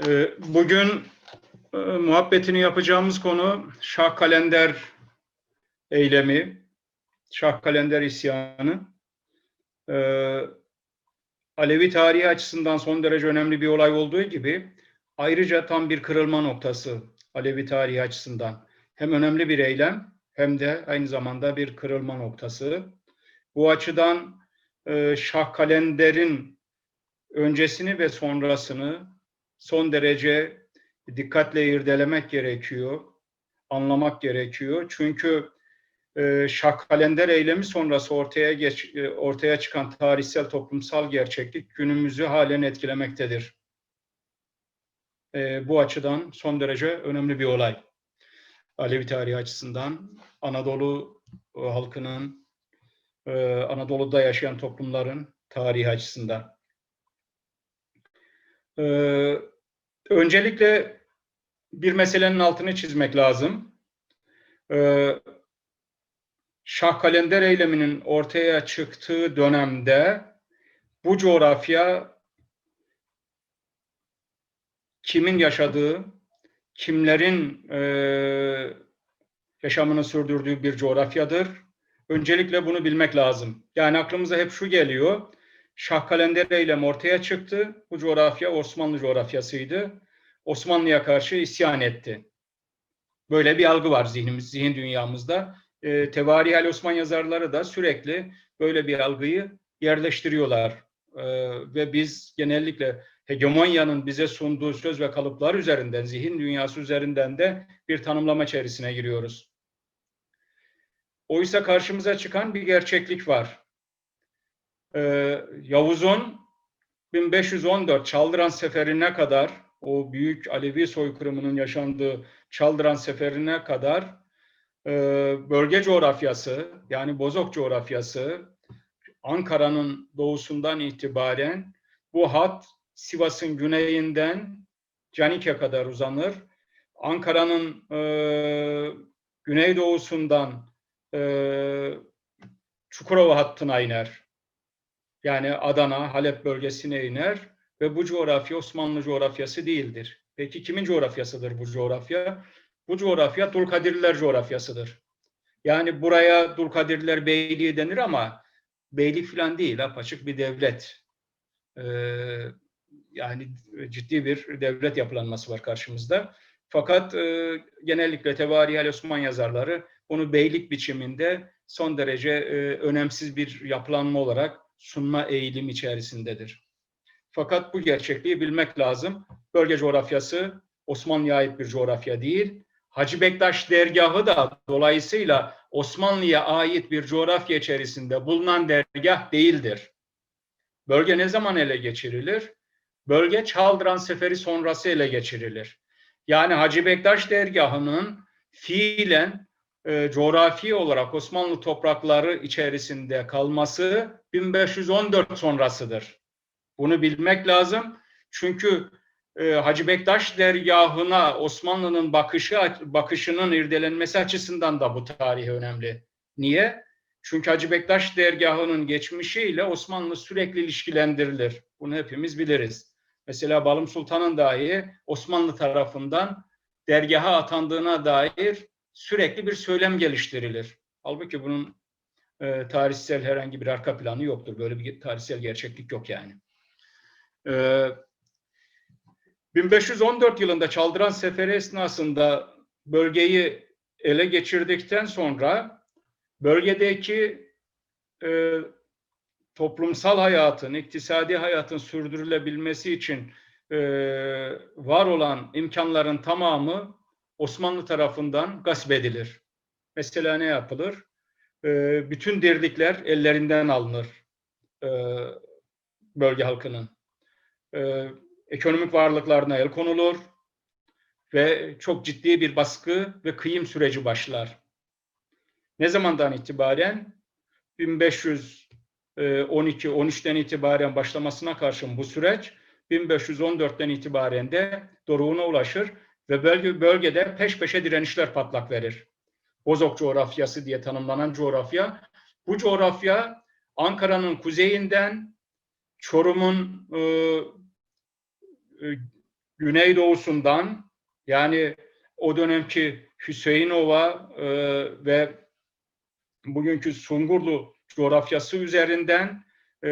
Ee, Bugün e, muhabbetini yapacağımız konu Şah Kalender eylemi, Şah Kalender isyanı. Ee, Alevi tarihi açısından son derece önemli bir olay olduğu gibi ayrıca tam bir kırılma noktası Alevi tarihi açısından. Hem önemli bir eylem hem de aynı zamanda bir kırılma noktası. Bu açıdan e, Şah Kalender'in öncesini ve sonrasını son derece dikkatle irdelemek gerekiyor, anlamak gerekiyor. Çünkü e, Şah Kalender eylemi sonrası ortaya geç, e, ortaya çıkan tarihsel toplumsal gerçeklik günümüzü halen etkilemektedir. E, bu açıdan son derece önemli bir olay. Alevi tarihi açısından Anadolu e, halkının, e, Anadolu'da yaşayan toplumların tarihi açısından. Ee, öncelikle bir meselenin altını çizmek lazım. Ee, Şah Kalender eyleminin ortaya çıktığı dönemde bu coğrafya kimin yaşadığı, kimlerin e, yaşamını sürdürdüğü bir coğrafyadır. Öncelikle bunu bilmek lazım. Yani aklımıza hep şu geliyor. Şah Kalender eylemi ortaya çıktı. Bu coğrafya Osmanlı coğrafyasıydı. Osmanlı'ya karşı isyan etti. Böyle bir algı var zihnimiz, zihin dünyamızda. E, Tevarihel Osman yazarları da sürekli böyle bir algıyı yerleştiriyorlar. E, ve biz genellikle hegemonyanın bize sunduğu söz ve kalıplar üzerinden, zihin dünyası üzerinden de bir tanımlama içerisine giriyoruz. Oysa karşımıza çıkan bir gerçeklik var ee, Yavuz'un 1514 Çaldıran Seferi'ne kadar o büyük Alevi soykırımının yaşandığı Çaldıran Seferi'ne kadar e, bölge coğrafyası yani Bozok coğrafyası Ankara'nın doğusundan itibaren bu hat Sivas'ın güneyinden Canik'e kadar uzanır. Ankara'nın e, güneydoğusundan e, Çukurova hattına iner. Yani Adana, Halep bölgesine iner ve bu coğrafya Osmanlı coğrafyası değildir. Peki kimin coğrafyasıdır bu coğrafya? Bu coğrafya Dulkadirliler coğrafyasıdır. Yani buraya Dulkadirliler Beyliği denir ama beylik falan değil, apaçık bir devlet. Ee, yani ciddi bir devlet yapılanması var karşımızda. Fakat e, genellikle Tevarihel Osman yazarları bunu beylik biçiminde son derece e, önemsiz bir yapılanma olarak sunma eğilim içerisindedir. Fakat bu gerçekliği bilmek lazım. Bölge coğrafyası Osmanlı'ya ait bir coğrafya değil. Hacı Bektaş dergahı da dolayısıyla Osmanlı'ya ait bir coğrafya içerisinde bulunan dergah değildir. Bölge ne zaman ele geçirilir? Bölge Çaldıran Seferi sonrası ele geçirilir. Yani Hacı Bektaş dergahının fiilen e, coğrafi olarak Osmanlı toprakları içerisinde kalması 1514 sonrasıdır. Bunu bilmek lazım. Çünkü e, Hacı Bektaş dergahına Osmanlı'nın bakışı bakışının irdelenmesi açısından da bu tarih önemli. Niye? Çünkü Hacı Bektaş dergahının geçmişiyle Osmanlı sürekli ilişkilendirilir. Bunu hepimiz biliriz. Mesela Balım Sultan'ın dahi Osmanlı tarafından dergaha atandığına dair sürekli bir söylem geliştirilir. Halbuki bunun e, tarihsel herhangi bir arka planı yoktur. Böyle bir tarihsel gerçeklik yok yani. E, 1514 yılında Çaldıran Seferi esnasında bölgeyi ele geçirdikten sonra bölgedeki e, toplumsal hayatın, iktisadi hayatın sürdürülebilmesi için e, var olan imkanların tamamı Osmanlı tarafından gasp edilir. Mesela ne yapılır? E, bütün dirlikler ellerinden alınır e, bölge halkının. E, ekonomik varlıklarına el konulur ve çok ciddi bir baskı ve kıyım süreci başlar. Ne zamandan itibaren? 1512-13'ten itibaren başlamasına karşın bu süreç 1514'ten itibaren de doruğuna ulaşır ve bölge, bölgede peş peşe direnişler patlak verir. Bozok coğrafyası diye tanımlanan coğrafya. Bu coğrafya Ankara'nın kuzeyinden Çorum'un e, e, güneydoğusundan yani o dönemki Hüseyinova e, ve bugünkü Sungurlu coğrafyası üzerinden e,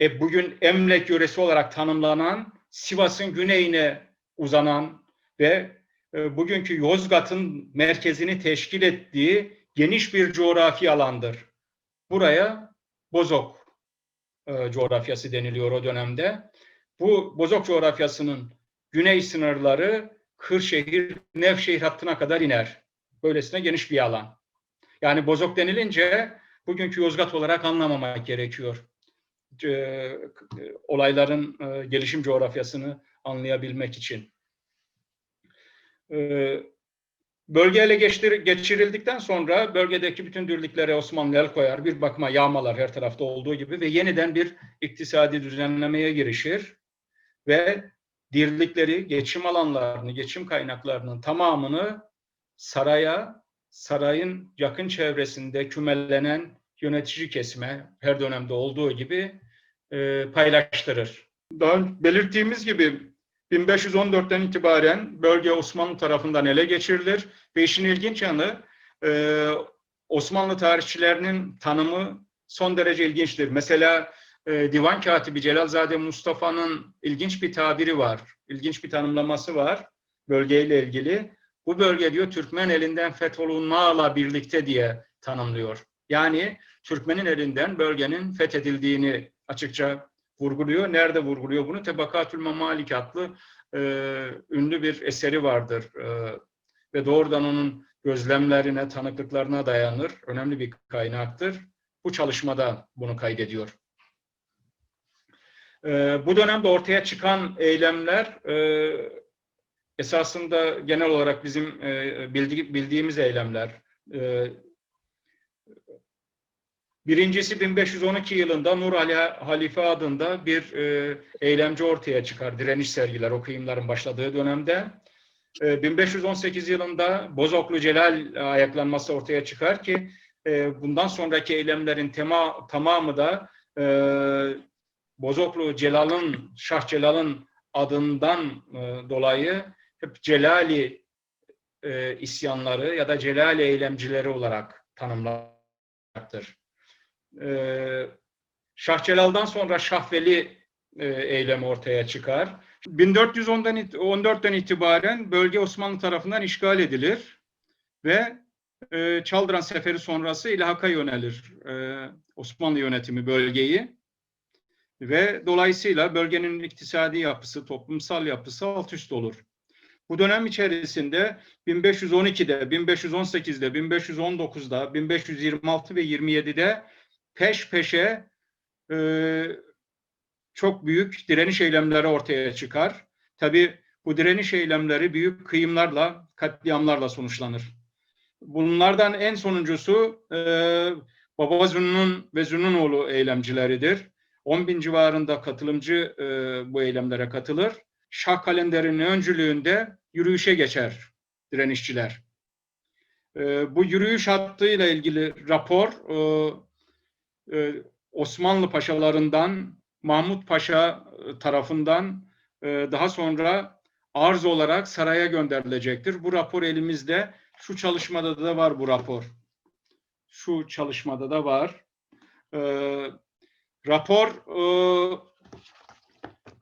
e, bugün Emlek yöresi olarak tanımlanan Sivas'ın güneyine uzanan ve e, bugünkü Yozgat'ın merkezini teşkil ettiği geniş bir coğrafi alandır. Buraya Bozok e, coğrafyası deniliyor o dönemde. Bu Bozok coğrafyasının güney sınırları Kırşehir, Nevşehir hattına kadar iner. Böylesine geniş bir alan. Yani Bozok denilince bugünkü Yozgat olarak anlamamak gerekiyor. E, olayların e, gelişim coğrafyasını anlayabilmek için. E, bölge geçtir, geçirildikten sonra bölgedeki bütün dürlüklere Osmanlı el koyar. Bir bakıma yağmalar her tarafta olduğu gibi ve yeniden bir iktisadi düzenlemeye girişir. Ve dirlikleri, geçim alanlarını, geçim kaynaklarının tamamını saraya, sarayın yakın çevresinde kümelenen yönetici kesime her dönemde olduğu gibi e, paylaştırır. Daha belirttiğimiz gibi 1514'ten itibaren bölge Osmanlı tarafından ele geçirilir ve işin ilginç yanı e, Osmanlı tarihçilerinin tanımı son derece ilginçtir. Mesela e, Divan Katibi Celalzade Mustafa'nın ilginç bir tabiri var, ilginç bir tanımlaması var bölgeyle ilgili. Bu bölge diyor Türkmen elinden fetholunmağla birlikte diye tanımlıyor. Yani Türkmenin elinden bölgenin fethedildiğini açıkça vurguluyor. Nerede vurguluyor bunu? Tebakatül Mamalik adlı e, ünlü bir eseri vardır. E, ve doğrudan onun gözlemlerine, tanıklıklarına dayanır. Önemli bir kaynaktır. Bu çalışmada bunu kaydediyor. E, bu dönemde ortaya çıkan eylemler e, esasında genel olarak bizim e, bildi, bildiğimiz eylemler. E, Birincisi 1512 yılında Nur Ali Halife adında bir e, eylemci ortaya çıkar. Direniş sergiler o kıyımların başladığı dönemde. E, 1518 yılında Bozoklu Celal ayaklanması ortaya çıkar ki e, bundan sonraki eylemlerin tema, tamamı da e, Bozoklu Celal'ın, Şah Celal'ın adından e, dolayı hep Celali e, isyanları ya da Celali eylemcileri olarak tanımlanacaktır. Ee, Şah Celal'dan sonra Şahveli e, eylemi ortaya çıkar. 1410'dan 14'ten itibaren bölge Osmanlı tarafından işgal edilir ve e, Çaldıran Seferi sonrası ilhaka yönelir e, Osmanlı yönetimi bölgeyi ve dolayısıyla bölgenin iktisadi yapısı, toplumsal yapısı alt üst olur. Bu dönem içerisinde 1512'de, 1518'de, 1519'da, 1526 ve 27'de peş peşe e, çok büyük direniş eylemleri ortaya çıkar. Tabi bu direniş eylemleri büyük kıyımlarla, katliamlarla sonuçlanır. Bunlardan en sonuncusu e, Baba Zünnun ve Zünnunoğlu eylemcileridir. 10 bin civarında katılımcı e, bu eylemlere katılır. Şah kalenderinin öncülüğünde yürüyüşe geçer direnişçiler. E, bu yürüyüş hattıyla ilgili rapor e, e, Osmanlı paşalarından Mahmut Paşa e, tarafından e, daha sonra arz olarak saraya gönderilecektir. Bu rapor elimizde. Şu çalışmada da var bu rapor. Şu çalışmada da var. E, rapor e,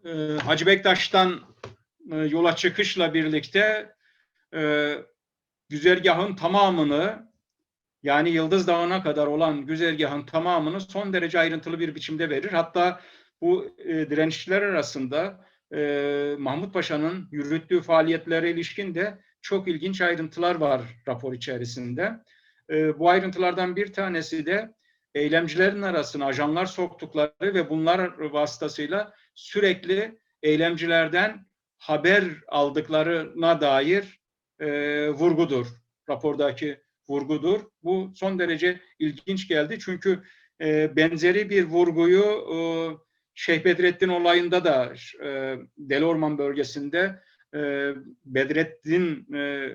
e, Hacı Bektaş'tan e, yola çıkışla birlikte e, güzergahın tamamını yani Yıldız Dağı'na kadar olan güzergahın tamamını son derece ayrıntılı bir biçimde verir. Hatta bu e, direnişçiler arasında e, Mahmut Paşa'nın yürüttüğü faaliyetlere ilişkin de çok ilginç ayrıntılar var rapor içerisinde. E, bu ayrıntılardan bir tanesi de eylemcilerin arasına ajanlar soktukları ve bunlar vasıtasıyla sürekli eylemcilerden haber aldıklarına dair e, vurgudur. Rapordaki vurgudur. Bu son derece ilginç geldi çünkü e, benzeri bir vurguyu e, Şeyh Bedrettin olayında da e, Delorman bölgesinde e, Bedrettin e,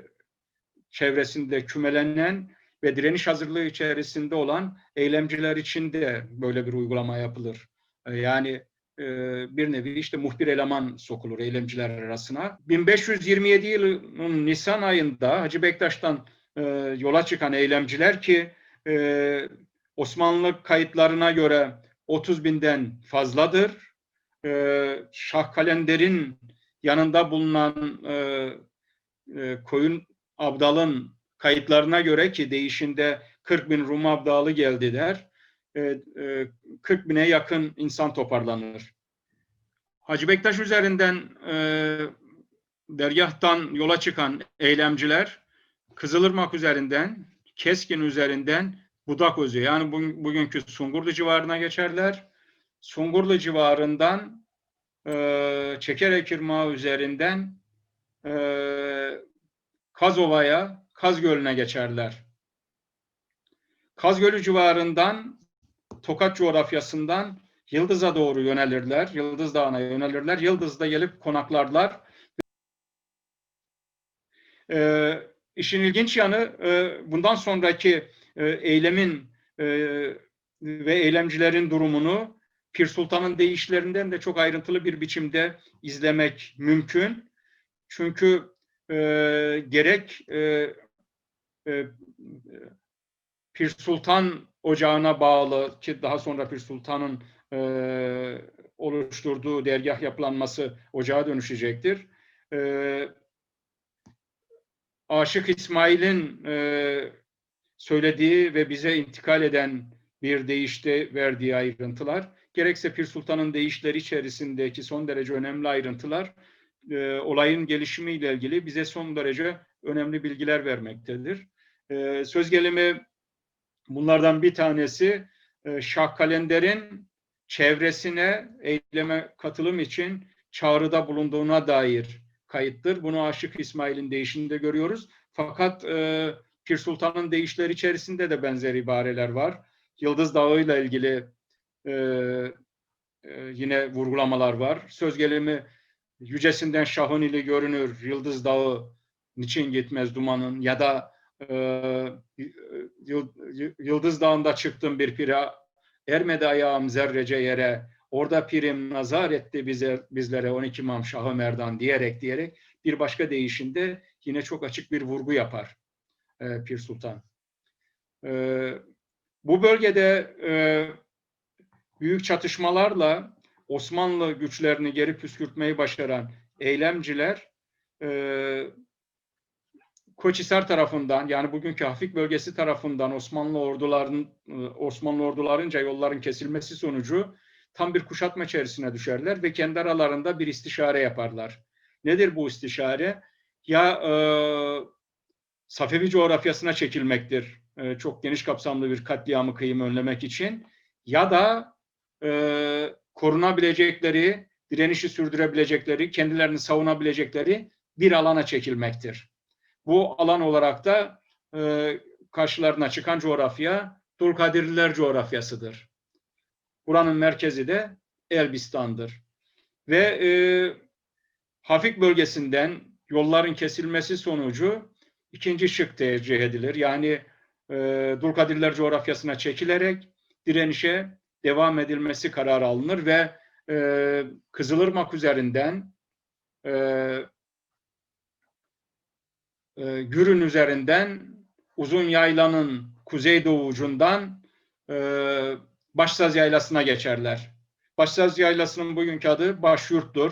çevresinde kümelenen ve direniş hazırlığı içerisinde olan eylemciler için de böyle bir uygulama yapılır. E, yani e, bir nevi işte muhbir eleman sokulur eylemciler arasına. 1527 yılının Nisan ayında Hacı Bektaş'tan e, yola çıkan eylemciler ki e, Osmanlı kayıtlarına göre 30 binden fazladır. E, Şah Kalender'in yanında bulunan e, e, Koyun Abdal'ın kayıtlarına göre ki değişinde 40 bin Rum Abdalı geldi der. E, e, 40 bine yakın insan toparlanır. Hacı Bektaş üzerinden e, dergahtan yola çıkan eylemciler Kızılırmak üzerinden, Keskin üzerinden Budaközü yani bugün, bugünkü Sungurlu civarına geçerler. Sungurlu civarından e, Çekerek Irmağı üzerinden e, Kazova'ya, Kaz Gölü'ne geçerler. Kaz Gölü civarından Tokat coğrafyasından Yıldız'a doğru yönelirler. Yıldız Dağı'na yönelirler. Yıldız'da gelip konaklarlar. Ee, işin ilginç yanı e, bundan sonraki e, eylemin e, ve eylemcilerin durumunu Pir Sultan'ın deyişlerinden de çok ayrıntılı bir biçimde izlemek mümkün. Çünkü gerek e, Pir Sultan ocağına bağlı ki daha sonra Pir Sultan'ın oluşturduğu dergah yapılanması ocağa dönüşecektir. E, Aşık İsmail'in e, söylediği ve bize intikal eden bir deyişte verdiği ayrıntılar, gerekse Pir Sultan'ın deyişleri içerisindeki son derece önemli ayrıntılar, e, olayın gelişimiyle ilgili bize son derece önemli bilgiler vermektedir. E, söz gelimi bunlardan bir tanesi e, Şah Kalender'in çevresine eyleme katılım için çağrıda bulunduğuna dair kayıttır. Bunu Aşık İsmail'in deyişinde görüyoruz. Fakat e, Pir Sultan'ın deyişleri içerisinde de benzer ibareler var. Yıldız Dağı ile ilgili e, e, yine vurgulamalar var. Söz gelimi yücesinden şahın ile görünür Yıldız Dağı niçin gitmez dumanın ya da e, Yıldız Dağı'nda çıktım bir pire ermedi ayağım zerrece yere orada pirim nazar etti bize bizlere 12 imam Şahı Merdan diyerek diyerek bir başka deyişinde yine çok açık bir vurgu yapar e, Pir Sultan. E, bu bölgede e, büyük çatışmalarla Osmanlı güçlerini geri püskürtmeyi başaran eylemciler e, Koçhisar tarafından yani bugünkü Hafik bölgesi tarafından Osmanlı orduların Osmanlı ordularınca yolların kesilmesi sonucu tam bir kuşatma içerisine düşerler ve kendi aralarında bir istişare yaparlar. Nedir bu istişare? Ya e, Safevi coğrafyasına çekilmektir. E, çok geniş kapsamlı bir katliamı kıyım önlemek için ya da e, korunabilecekleri, direnişi sürdürebilecekleri, kendilerini savunabilecekleri bir alana çekilmektir. Bu alan olarak da e, karşılarına çıkan coğrafya Dulkadirliler coğrafyasıdır. Buranın merkezi de Elbistan'dır. Ve e, Hafik bölgesinden yolların kesilmesi sonucu ikinci şık tercih edilir. Yani e, Dulkadirler coğrafyasına çekilerek direnişe devam edilmesi kararı alınır ve e, Kızılırmak üzerinden e, e, Gürün üzerinden Uzun Yayla'nın kuzeydoğu ucundan e, Başsaz Yaylası'na geçerler. Başsaz Yaylası'nın bugünkü adı Başyurt'tur.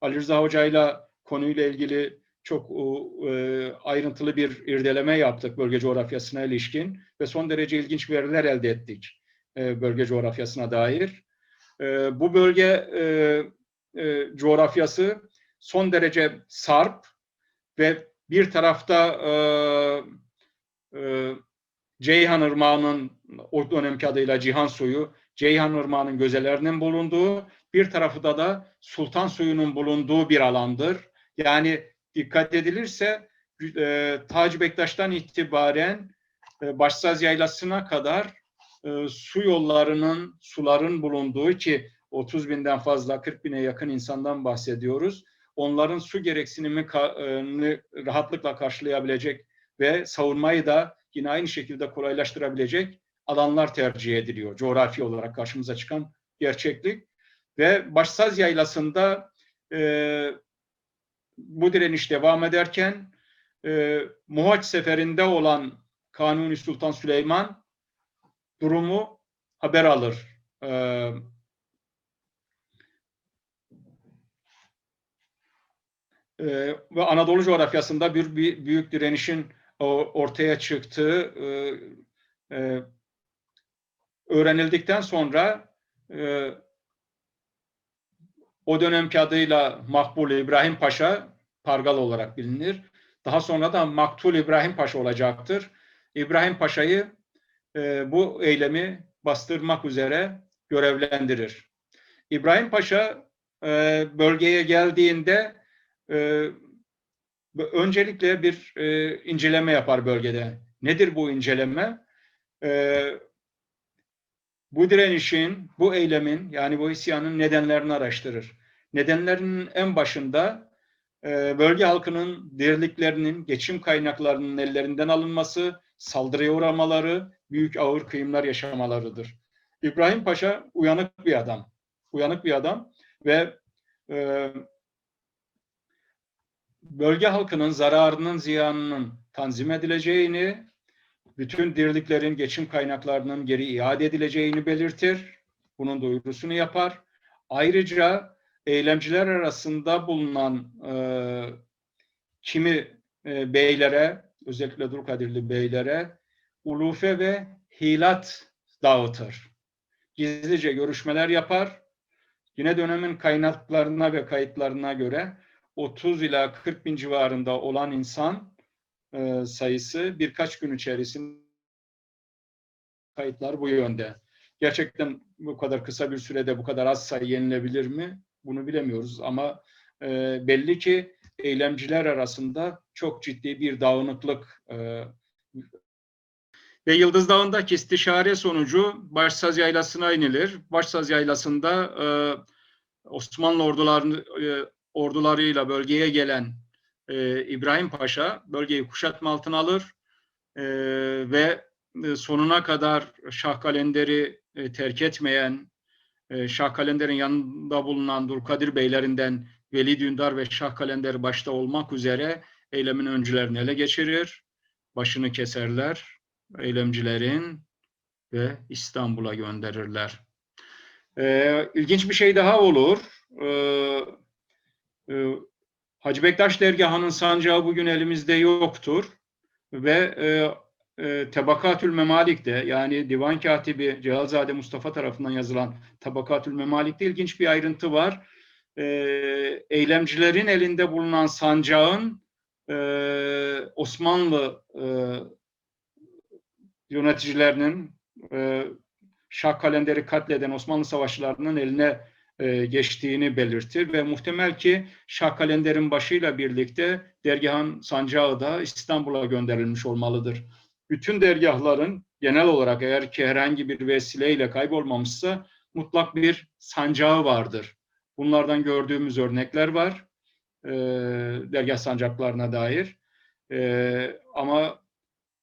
Ali Rıza Hoca ile konuyla ilgili çok e, ayrıntılı bir irdeleme yaptık bölge coğrafyasına ilişkin ve son derece ilginç veriler elde ettik e, bölge coğrafyasına dair. E, bu bölge e, e, coğrafyası son derece sarp ve bir tarafta e, e, Ceyhan Irmağı'nın o dönemki adıyla Cihan Suyu, Ceyhan Irmağı'nın gözelerinin bulunduğu, bir tarafı da da Sultan Suyu'nun bulunduğu bir alandır. Yani dikkat edilirse e, Taci Bektaş'tan itibaren e, Başsaz Yaylası'na kadar e, su yollarının, suların bulunduğu ki 30 binden fazla 40 bine yakın insandan bahsediyoruz. Onların su gereksinimi rahatlıkla karşılayabilecek ve savunmayı da yine aynı şekilde kolaylaştırabilecek alanlar tercih ediliyor. Coğrafi olarak karşımıza çıkan gerçeklik. Ve Başsaz Yaylası'nda e, bu direniş devam ederken e, Muhaç seferinde olan Kanuni Sultan Süleyman durumu haber alır. E, e, ve Anadolu coğrafyasında bir, bir büyük direnişin ortaya çıktığı e, e, öğrenildikten sonra e, o dönemki adıyla Makbul İbrahim Paşa Pargal olarak bilinir. Daha sonra da Maktul İbrahim Paşa olacaktır. İbrahim Paşa'yı e, bu eylemi bastırmak üzere görevlendirir. İbrahim Paşa e, bölgeye geldiğinde e, öncelikle bir e, inceleme yapar bölgede. Nedir bu inceleme? E, bu direnişin, bu eylemin yani bu isyanın nedenlerini araştırır. Nedenlerinin en başında e, bölge halkının dirliklerinin, geçim kaynaklarının ellerinden alınması, saldırıya uğramaları, büyük ağır kıyımlar yaşamalarıdır. İbrahim Paşa uyanık bir adam. Uyanık bir adam ve e, bölge halkının zararının, ziyanının tanzim edileceğini, bütün dirliklerin, geçim kaynaklarının geri iade edileceğini belirtir. Bunun duyurusunu yapar. Ayrıca eylemciler arasında bulunan e, kimi e, beylere, özellikle Dulkadirli beylere ulufe ve hilat dağıtır. Gizlice görüşmeler yapar. Yine dönemin kaynaklarına ve kayıtlarına göre 30 ila 40 bin civarında olan insan e, sayısı birkaç gün içerisinde kayıtlar bu yönde. Gerçekten bu kadar kısa bir sürede bu kadar az sayı yenilebilir mi? Bunu bilemiyoruz ama e, belli ki eylemciler arasında çok ciddi bir dağınıklık e, ve Yıldız Dağı'ndaki istişare sonucu Başsaz Yaylası'na inilir. Başsaz Yaylası'nda e, Osmanlı ordularını, e, ordularıyla bölgeye gelen e, İbrahim Paşa bölgeyi kuşatma altına alır e, ve e, sonuna kadar Şah Kalender'i e, terk etmeyen, e, Şah yanında bulunan Dulkadir Beylerinden Veli Dündar ve Şah Kalender başta olmak üzere eylemin öncülerini ele geçirir, başını keserler, eylemcilerin ve İstanbul'a gönderirler. E, ilginç bir şey daha olur. E, e, Hacı Bektaş dergahının sancağı bugün elimizde yoktur ve e, e, Tabakatül Memalik'te yani Divan Katibi Celalzade Mustafa tarafından yazılan Tabakatül Memalik'te ilginç bir ayrıntı var. E, eylemcilerin elinde bulunan sancağın e, Osmanlı e, yöneticilerinin e, Şah Kalender'i katleden Osmanlı savaşçılarının eline e, geçtiğini belirtir ve muhtemel ki Şah Kalender'in başıyla birlikte dergahın sancağı da İstanbul'a gönderilmiş olmalıdır. Bütün dergahların genel olarak eğer ki herhangi bir vesileyle kaybolmamışsa mutlak bir sancağı vardır. Bunlardan gördüğümüz örnekler var e, dergah sancaklarına dair. E, ama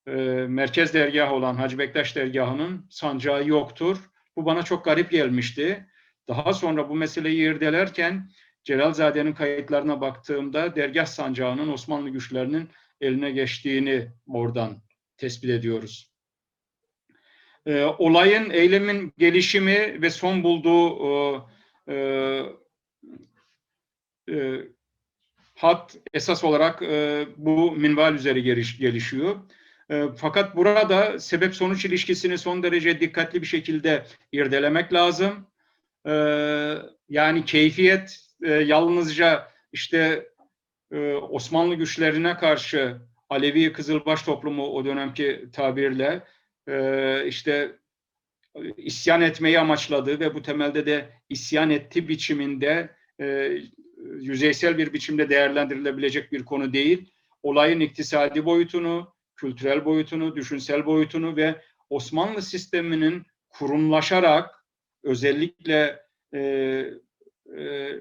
e, merkez dergah olan Hacı Bektaş dergahının sancağı yoktur. Bu bana çok garip gelmişti. Daha sonra bu meseleyi irdelerken Celalzade'nin kayıtlarına baktığımda dergah sancağının Osmanlı güçlerinin eline geçtiğini oradan tespit ediyoruz. E, olayın, eylemin gelişimi ve son bulduğu e, e, hat esas olarak e, bu minval üzeri geliş, gelişiyor. E, fakat burada sebep-sonuç ilişkisini son derece dikkatli bir şekilde irdelemek lazım. E, yani keyfiyet e, yalnızca işte e, Osmanlı güçlerine karşı Alevi Kızılbaş toplumu o dönemki tabirle e, işte isyan etmeyi amaçladığı ve bu temelde de isyan etti biçiminde e, yüzeysel bir biçimde değerlendirilebilecek bir konu değil. Olayın iktisadi boyutunu, kültürel boyutunu, düşünsel boyutunu ve Osmanlı sisteminin kurumlaşarak özellikle e, e,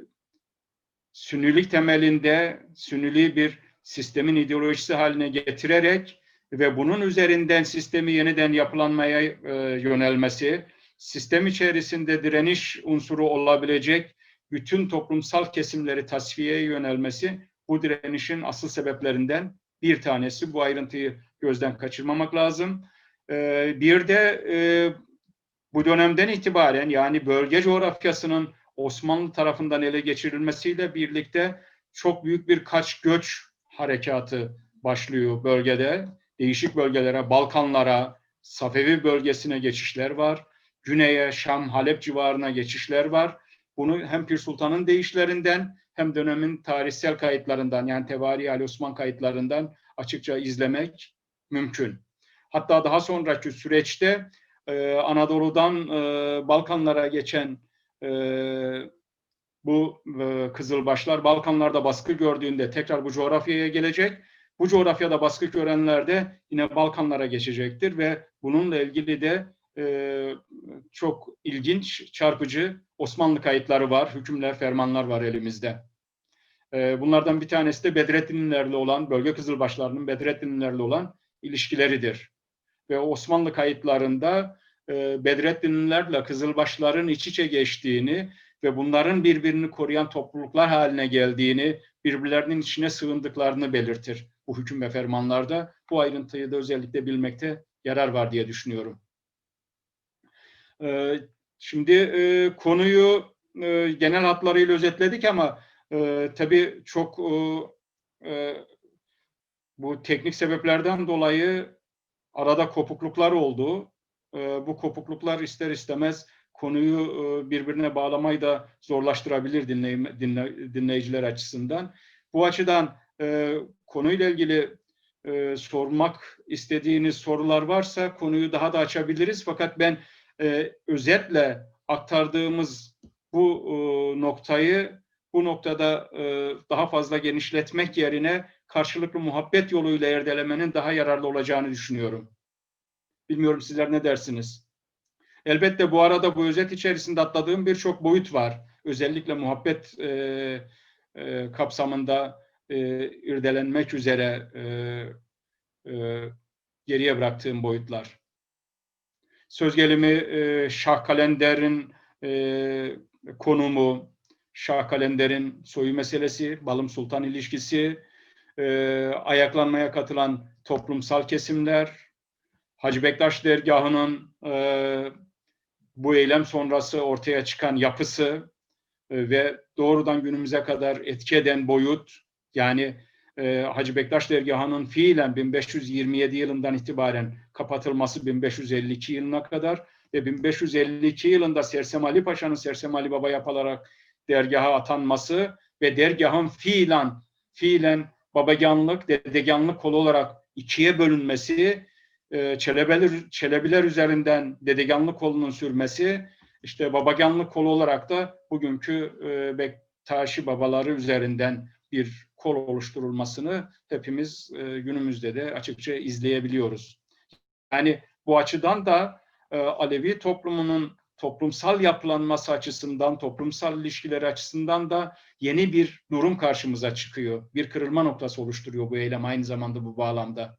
sünnilik temelinde sünnili bir sistemin ideolojisi haline getirerek ve bunun üzerinden sistemi yeniden yapılanmaya e, yönelmesi, sistem içerisinde direniş unsuru olabilecek bütün toplumsal kesimleri tasfiyeye yönelmesi bu direnişin asıl sebeplerinden bir tanesi. Bu ayrıntıyı gözden kaçırmamak lazım. Ee, bir de e, bu dönemden itibaren yani bölge coğrafyasının Osmanlı tarafından ele geçirilmesiyle birlikte çok büyük bir kaç göç harekatı başlıyor bölgede. Değişik bölgelere, Balkanlara, Safevi bölgesine geçişler var. Güney'e, Şam, Halep civarına geçişler var. Bunu hem Pir Sultan'ın deyişlerinden hem dönemin tarihsel kayıtlarından yani Tevari Ali Osman kayıtlarından açıkça izlemek mümkün. Hatta daha sonraki süreçte e, Anadolu'dan e, Balkanlara geçen e, bu e, Kızılbaşlar Balkanlarda baskı gördüğünde tekrar bu coğrafyaya gelecek. Bu coğrafyada baskı görenler de yine Balkanlara geçecektir ve bununla ilgili de e, çok ilginç, çarpıcı Osmanlı kayıtları var, hükümler, fermanlar var elimizde. E, bunlardan bir tanesi de Bedrettinlerle olan, bölge Kızılbaşlarının Bedrettinlerle olan ilişkileridir. Ve Osmanlı kayıtlarında e, Kızılbaşların iç içe geçtiğini ve bunların birbirini koruyan topluluklar haline geldiğini, birbirlerinin içine sığındıklarını belirtir bu hüküm ve fermanlarda. Bu ayrıntıyı da özellikle bilmekte yarar var diye düşünüyorum. Ee, şimdi e, konuyu e, genel hatlarıyla özetledik ama e, tabii çok bu teknik sebeplerden dolayı arada kopukluklar oldu. Bu kopukluklar ister istemez konuyu birbirine bağlamayı da zorlaştırabilir dinleyiciler açısından. Bu açıdan konuyla ilgili sormak istediğiniz sorular varsa konuyu daha da açabiliriz. Fakat ben e, özetle aktardığımız bu e, noktayı bu noktada e, daha fazla genişletmek yerine karşılıklı muhabbet yoluyla erdelemenin daha yararlı olacağını düşünüyorum. Bilmiyorum sizler ne dersiniz? Elbette bu arada bu özet içerisinde atladığım birçok boyut var. Özellikle muhabbet e, e, kapsamında e, irdelenmek üzere e, e, geriye bıraktığım boyutlar söz gelimi e, Şah Kalender'in e, konumu, Şah Kalender'in soyu meselesi, Balım Sultan ilişkisi, e, ayaklanmaya katılan toplumsal kesimler, Hacı Bektaş dergahının e, bu eylem sonrası ortaya çıkan yapısı e, ve doğrudan günümüze kadar etki eden boyut, yani e, Hacı Bektaş dergahının fiilen 1527 yılından itibaren kapatılması 1552 yılına kadar ve 1552 yılında Sersem Ali Paşa'nın Sersem Ali Baba yapılarak dergaha atanması ve dergahın fiilen fiilen babaganlık, dedeganlık kolu olarak ikiye bölünmesi, e, Çelebiler, Çelebiler üzerinden dedeganlık kolunun sürmesi, işte babaganlık kolu olarak da bugünkü e, Bektaşi babaları üzerinden bir kol oluşturulmasını hepimiz e, günümüzde de açıkça izleyebiliyoruz. Yani bu açıdan da e, Alevi toplumunun toplumsal yapılanması açısından, toplumsal ilişkileri açısından da yeni bir durum karşımıza çıkıyor. Bir kırılma noktası oluşturuyor bu eylem aynı zamanda bu bağlamda.